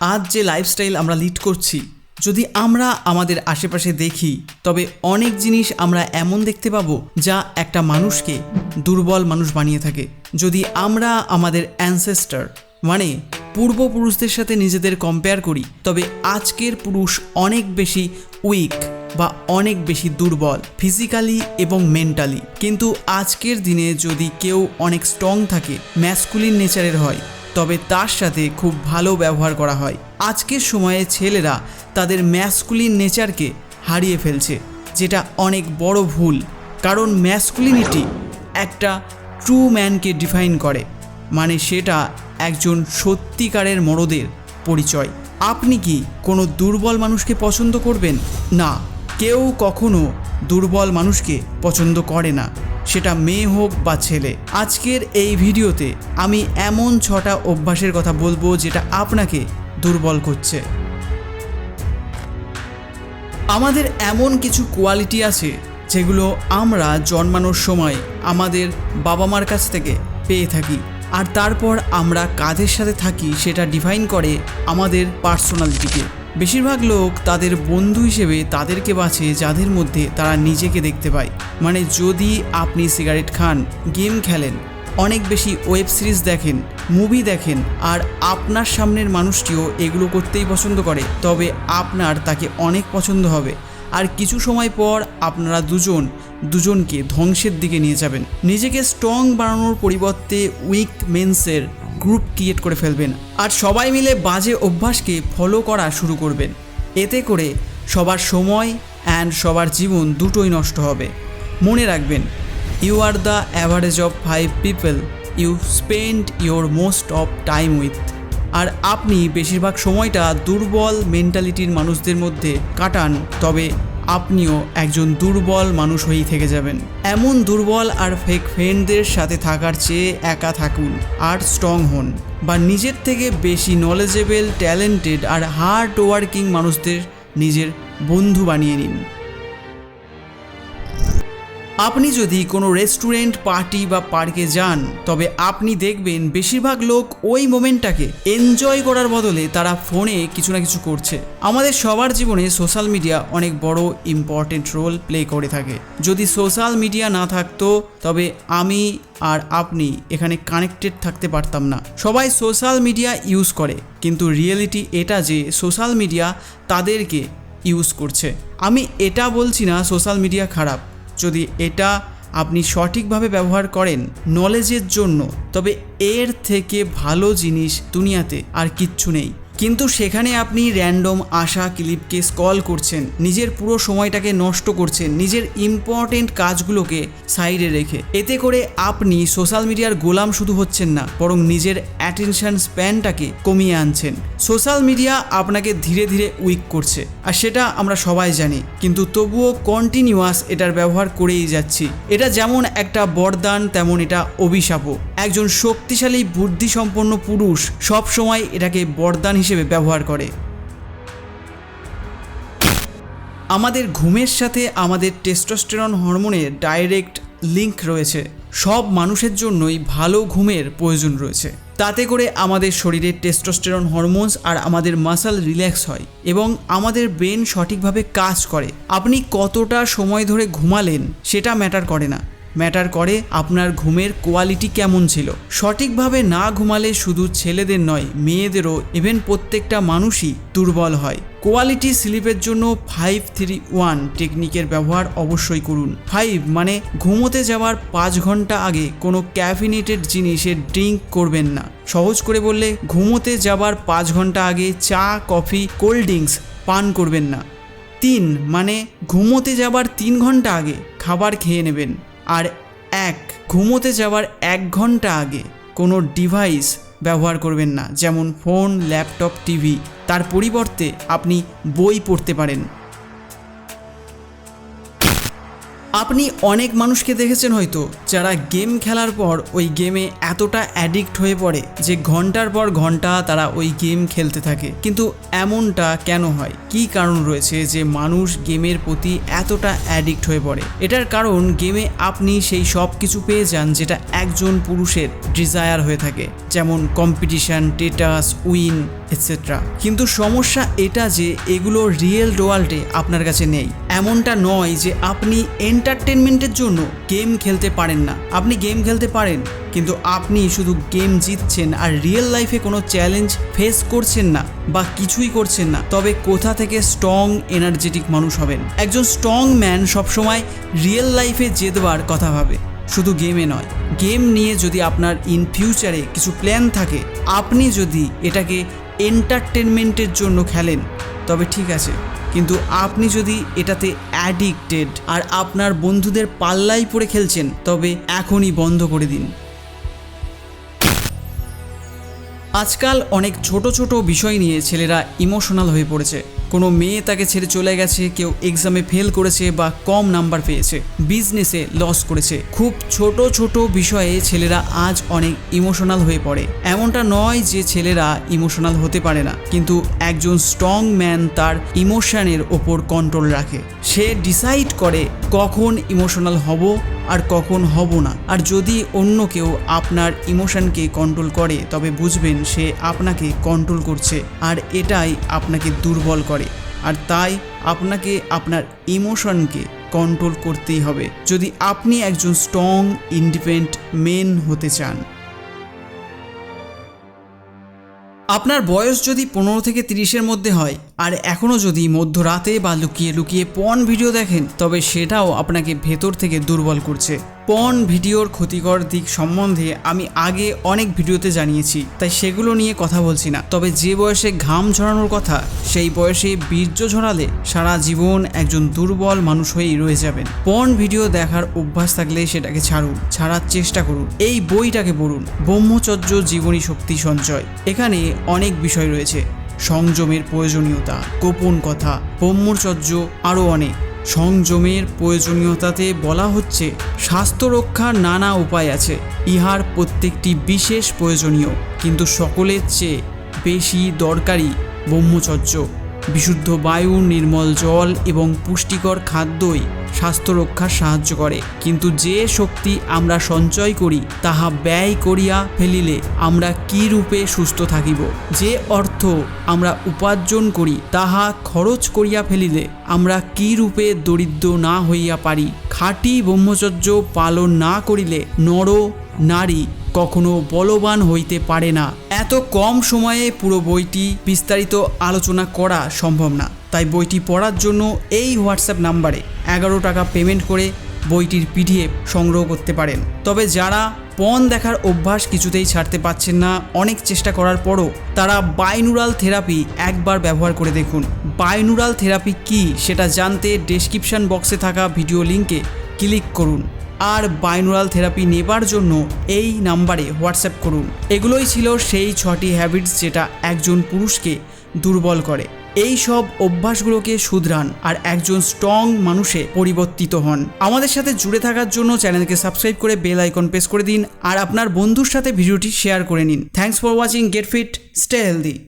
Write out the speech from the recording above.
আজ যে লাইফস্টাইল আমরা লিড করছি, যদি আমরা আমাদের আশেপাশে দেখি, তবে অনেক জিনিস আমরা এমন দেখতে পাবো যা একটা মানুষকে দুর্বল মানুষ বানিয়ে থাকে। যদি আমরা আমাদের অ্যানসেস্টার মানে পূর্বপুরুষদের সাথে নিজেদের কম্পেয়ার করি, তবে আজকের পুরুষ অনেক বেশি উইক বা অনেক বেশি দুর্বল ফিজিক্যালি এবং মেন্টালি কিন্তু আজকের দিনে যদি কেউ অনেক স্ট্রং থাকে ম্যাসকুলিন নেচারের হয় তবে তার সাথে খুব ভালো ব্যবহার করা হয়। আজকের সময়ে ছেলেরা তাদের ম্যাসকুলিন নেচারকে হারিয়ে ফেলছে, যেটা অনেক বড় ভুল। কারণ ম্যাসকুলিনিটি একটা ট্রু ম্যানকে ডিফাইন করে মানে সেটা একজন সত্যিকারের মরদের পরিচয়। আপনি কি কোনো দুর্বল মানুষকে পছন্দ করবেন? না, কেউ কখনো দুর্বল মানুষকে পছন্দ করে না। সেটা মেয়ে হোক বা ছেলে, আজকের এই ভিডিওতে আমি এমন ছটা অভ্যাসের কথা বলব যেটা আপনাকে দুর্বল করছে। আমাদের এমন কিছু কোয়ালিটি আছে যেগুলো আমরা জন্মানোর সময় আমাদের বাবা মার কাছ থেকে পেয়ে থাকি, আর তারপর আমরা কাদের সাথে থাকি সেটা ডিফাইন করে আমাদের পার্সোনালিটিকে বেশিরভাগ লোক তাদের বন্ধু হিসেবে তাদেরকে বাছে যাদের মধ্যে তারা নিজেকে দেখতে পায়। মানে যদি আপনি সিগারেট খান, গেম খেলেন, অনেক বেশি ওয়েব সিরিজ দেখেন, মুভি দেখেন, আর আপনার সামনের মানুষটিও এগুলো করতেই পছন্দ করে, তবে আপনার তাকে অনেক পছন্দ হবে। আর কিছু সময় পর আপনারা দুজন, দুজনকে ধ্বংসের দিকে নিয়ে যাবেন। নিজেকে স্ট্রং বানানোর পরিবর্তে উইক মেন্সের গ্রুপ ক্রিয়েট করে ফেলবেন। আর সবাই মিলে বাজে অভ্যাসকে ফলো করা শুরু করবেন। এতে করে সবার সময় অ্যান্ড সবার জীবন দুটোই নষ্ট হবে। মনে রাখবেন you are the average of five people you spend your most of time with আর আপনি বেশিরভাগ সময়টা দুর্বল মেন্টালিটির মানুষদের মধ্যে কাটান, তবে আপনিও একজন দুর্বল মানুষ হয়েই থেকে যাবেন। এমন দুর্বল আর ফেক ফ্রেন্ডদের সাথে থাকার চেয়ে একা থাকুন আর স্ট্রং হন বা নিজের থেকে বেশি নলেজেবল ট্যালেন্টেড আর হার্ড ওয়ার্কিং মানুষদের নিজের বন্ধু বানিয়ে নিন। আপনি যদি কোনো রেস্টুরেন্ট, পার্টি বা পার্কে যান, তবে আপনি দেখবেন বেশিরভাগ লোক ওই মোমেন্টটাকে এনজয় করার বদলে তারা ফোনে কিছু না কিছু করছে। আমাদের সবার জীবনে সোশ্যাল মিডিয়া অনেক বড় ইম্পর্টেন্ট রোল প্লে করে থাকে। যদি সোশ্যাল মিডিয়া না থাকতো, তবে আমি আর আপনি এখানে কানেক্টেড থাকতে পারতাম না। সবাই সোশ্যাল মিডিয়া ইউজ করে, কিন্তু রিয়েলিটি এটা যে সোশ্যাল মিডিয়া তাদেরকে ইউজ করছে। আমি এটা বলছি না সোশ্যাল মিডিয়া খারাপ। যদি এটা আপনি সঠিকভাবে ব্যবহার করেন নলেজের জন্য, তবে এর থেকে ভালো জিনিস দুনিয়াতে আর কিচ্ছু নেই। কিন্তু সেখানে আপনি র্যান্ডম আশা ক্লিপকে স্কল করছেন, নিজের পুরো সময়টাকে নষ্ট করছেন, নিজের ইম্পর্টেন্ট কাজগুলোকে সাইডে রেখে। এতে করে আপনি সোশ্যাল মিডিয়ার গোলাম শুধু হচ্ছেন না, বরং নিজের অ্যাটেনশন স্প্যানটাকে কমিয়ে আনছেন। সোশ্যাল মিডিয়া আপনাকে ধীরে ধীরে উইক করছে, আর সেটা আমরা সবাই জানি, কিন্তু তবুও কন্টিনিউয়াস এটার ব্যবহার করেই যাচ্ছি। এটা যেমন একটা বরদান, তেমন এটা অভিশাপও। একজন শক্তিশালী, বুদ্ধিসম্পন্ন পুরুষ সব সময় এটাকে বরদান হিসেবে ব্যবহার করে। আমাদের ঘুমের সাথে আমাদের টেস্টোস্টেরন হরমোনের ডাইরেক্ট লিংক রয়েছে। সব মানুষের জন্যই ভালো ঘুমের প্রয়োজন রয়েছে। তাতে করে আমাদের শরীরে টেস্টোস্টেরন হরমোনস আর আমাদের মাসাল রিল্যাক্স হয় এবং আমাদের ব্রেন সঠিকভাবে কাজ করে। আপনি কতটা সময় ধরে ঘুমালেন সেটা ম্যাটার করে না। ম্যাটার করে আপনার ঘুমের কোয়ালিটি কেমন ছিল। সঠিকভাবে না ঘুমালে শুধু ছেলেদের নয়, মেয়েদেরও। ইভেন প্রত্যেকটা মানুষই দুর্বল হয়। কোয়ালিটি স্লিপের জন্য ফাইভ থ্রি ওয়ান টেকনিকের ব্যবহার অবশ্যই করুন। ফাইভ মানে ঘুমোতে যাওয়ার পাঁচ ঘণ্টা আগে কোনো ক্যাফিনেটেড জিনিসের ড্রিঙ্ক করবেন না। সহজ করে বললে, ঘুমোতে যাবার পাঁচ ঘণ্টা আগে চা, কফি কোল্ড ড্রিঙ্কস পান করবেন না। তিন মানে ঘুমোতে যাবার তিন ঘণ্টা আগে খাবার খেয়ে নেবেন। আর এক, ঘুমোতে যাওয়ার এক ঘণ্টা আগে কোনো ডিভাইস ব্যবহার করবেন না, যেমন ফোন, ল্যাপটপ, টিভি। তার পরিবর্তে আপনি বই পড়তে পারেন। আপনি অনেক মানুষকে দেখেছেন হয়তো, যারা গেম খেলার পর ওই গেমে এতটা অ্যাডিক্ট হয়ে পড়ে যে ঘণ্টার পর ঘণ্টা তারা ওই গেম খেলতে থাকে। কিন্তু এমনটা কেন হয়? কি কারণ রয়েছে যে মানুষ গেমের প্রতি এতটা অ্যাডিক্ট হয়ে পড়ে? এটার কারণ গেমে আপনি সেই সব কিছু পেয়ে যান যেটা একজন পুরুষের ডিজায়ার হয়ে থাকে, যেমন কম্পিটিশন টেটাস উইন এটসেট্রা কিন্তু সমস্যা এটা যে এগুলো রিয়েল ওয়ার্ল্ডে আপনার কাছে নেই। এমনটা নয় যে আপনি এন্টারটেনমেন্টের জন্য গেম খেলতে পারেন না। আপনি গেম খেলতে পারেন, কিন্তু আপনি শুধু গেম জিতছেন আর রিয়েল লাইফে কোনো চ্যালেঞ্জ ফেস করছেন না বা কিছুই করছেন না। তবে কোথা থেকে স্ট্রং এনার্জেটিক মানুষ হবেন? একজন স্ট্রং ম্যান সবসময় রিয়েল লাইফে জেতবার কথা ভাবে। শুধু গেমে নয় গেম নিয়ে যদি আপনার ইন ফিউচারে কিছু প্ল্যান থাকে, আপনি যদি এটাকে এন্টারটেনমেন্টের জন্য খেলেন। তবে ঠিক আছে, কিন্তু আপনি যদি এটাতে অ্যাডিক্টেড আর আপনার বন্ধুদের পাল্লাই পড়ে খেলছেন, তবে এখনই বন্ধ করে দিন। আজকাল অনেক ছোট ছোট বিষয় নিয়ে ছেলেরা ইমোশনাল হয়ে পড়েছে। কোনো মেয়ে তাকে ছেড়ে চলে গেছে, কেউ এক্সামে ফেল করেছে বা কম নাম্বার পেয়েছে বিজনেসে লস করেছে। খুব ছোট ছোট বিষয়ে ছেলেরা আজ অনেক ইমোশনাল হয়ে পড়ে। এমনটা নয় যে ছেলেরা ইমোশনাল হতে পারে না, কিন্তু একজন স্ট্রং ম্যান তার ইমোশনের ওপর কন্ট্রোল রাখে। সে ডিসাইড করে কখন ইমোশনাল হব আর কখন হব না। আর যদি অন্য কেউ আপনার ইমোশনকে কন্ট্রোল করে, তবে বুঝবেন সে আপনাকে কন্ট্রোল করছে, আর এটাই আপনাকে দুর্বল করে। আর তাই আপনাকে আপনার ইমোশনকে কন্ট্রোল করতেই হবে। যদি আপনি একজন স্ট্রং ইন্ডিপেন্ডেন্ট মেন হতে চান। আপনার বয়স যদি পনেরো থেকে তিরিশের মধ্যে হয় আর এখনও যদি মধ্যরাতে বা লুকিয়ে লুকিয়ে পন ভিডিও দেখেন, তবে সেটাও আপনাকে ভেতর থেকে দুর্বল করছে। পন ভিডিওর ক্ষতিকর দিক সম্বন্ধে আমি আগে অনেক ভিডিওতে জানিয়েছি, তাই সেগুলো নিয়ে কথা বলছি না। তবে যে বয়সে ঘাম ঝরানোর কথা, সেই বয়সে বীর্য ঝরালে সারা জীবন একজন দুর্বল মানুষ হয়েই রয়ে যাবেন। পন ভিডিও দেখার অভ্যাস থাকলে সেটাকে ছাড়ুন, ছাড়ার চেষ্টা করুন। এই বইটাকে পড়ুন। ব্রহ্মচর্য জীবনী শক্তি সঞ্চয়। এখানে অনেক বিষয় রয়েছে। সংযমের প্রয়োজনীয়তা, গোপন কথা, ব্রহ্মচর্য আরও অনেক। সংযমের প্রয়োজনীয়তাতে বলা হচ্ছে, স্বাস্থ্য রক্ষার নানা উপায় আছে, ইহার প্রত্যেকটি বিশেষ প্রয়োজনীয়, কিন্তু সকলের চেয়ে বেশি দরকারি ব্রহ্মচর্য। বিশুদ্ধ বায়ু, নির্মল জল এবং পুষ্টিকর খাদ্যই স্বাস্থ্য রক্ষার সাহায্য করে। কিন্তু যে শক্তি আমরা সঞ্চয় করি, তাহা ব্যয় করিয়া ফেলিলে আমরা কি রূপে সুস্থ থাকিব? যে অর্থ আমরা উপার্জন করি, তাহা খরচ করিয়া ফেলিলে আমরা কি রূপে দরিদ্র না হইয়া পারি? খাঁটি ব্রহ্মচর্য পালন না করিলে নর, নারী কখনো বলবান হইতে পারে না। এত কম সময়ে পুরো বইটি বিস্তারিত আলোচনা করা সম্ভব না। তাই বইটি পড়ার জন্য এই হোয়াটসঅ্যাপ নাম্বারে এগারো টাকা পেমেন্ট করে বইটির পিডিএফ সংগ্রহ করতে পারেন। তবে যারা পণ দেখার অভ্যাস কিছুতেই ছাড়তে পারছেন না, অনেক চেষ্টা করার পরও তারা বাইনুরাল থেরাপি একবার ব্যবহার করে দেখুন। বাইনুরাল থেরাপি কি সেটা জানতে ডেসক্রিপশন বক্সে থাকা ভিডিও লিঙ্কে ক্লিক করুন। আর বাইনোরাল থেরাপি নেবার জন্য এই নাম্বারে হোয়াটসঅ্যাপ করুন। এগুলোই ছিল সেই ছটি হ্যাবিটস যেটা একজন পুরুষকে দুর্বল করে। এই সব অভ্যাসগুলোকে শুধরান আর একজন স্ট্রং মানুষে পরিবর্তিত হন। আমাদের সাথে জুড়ে থাকার জন্য চ্যানেলকে সাবস্ক্রাইব করে বেল আইকন প্রেস করে দিন আর আপনার বন্ধুর সাথে ভিডিওটি শেয়ার করে নিন। Thanks for watching get fit stay healthy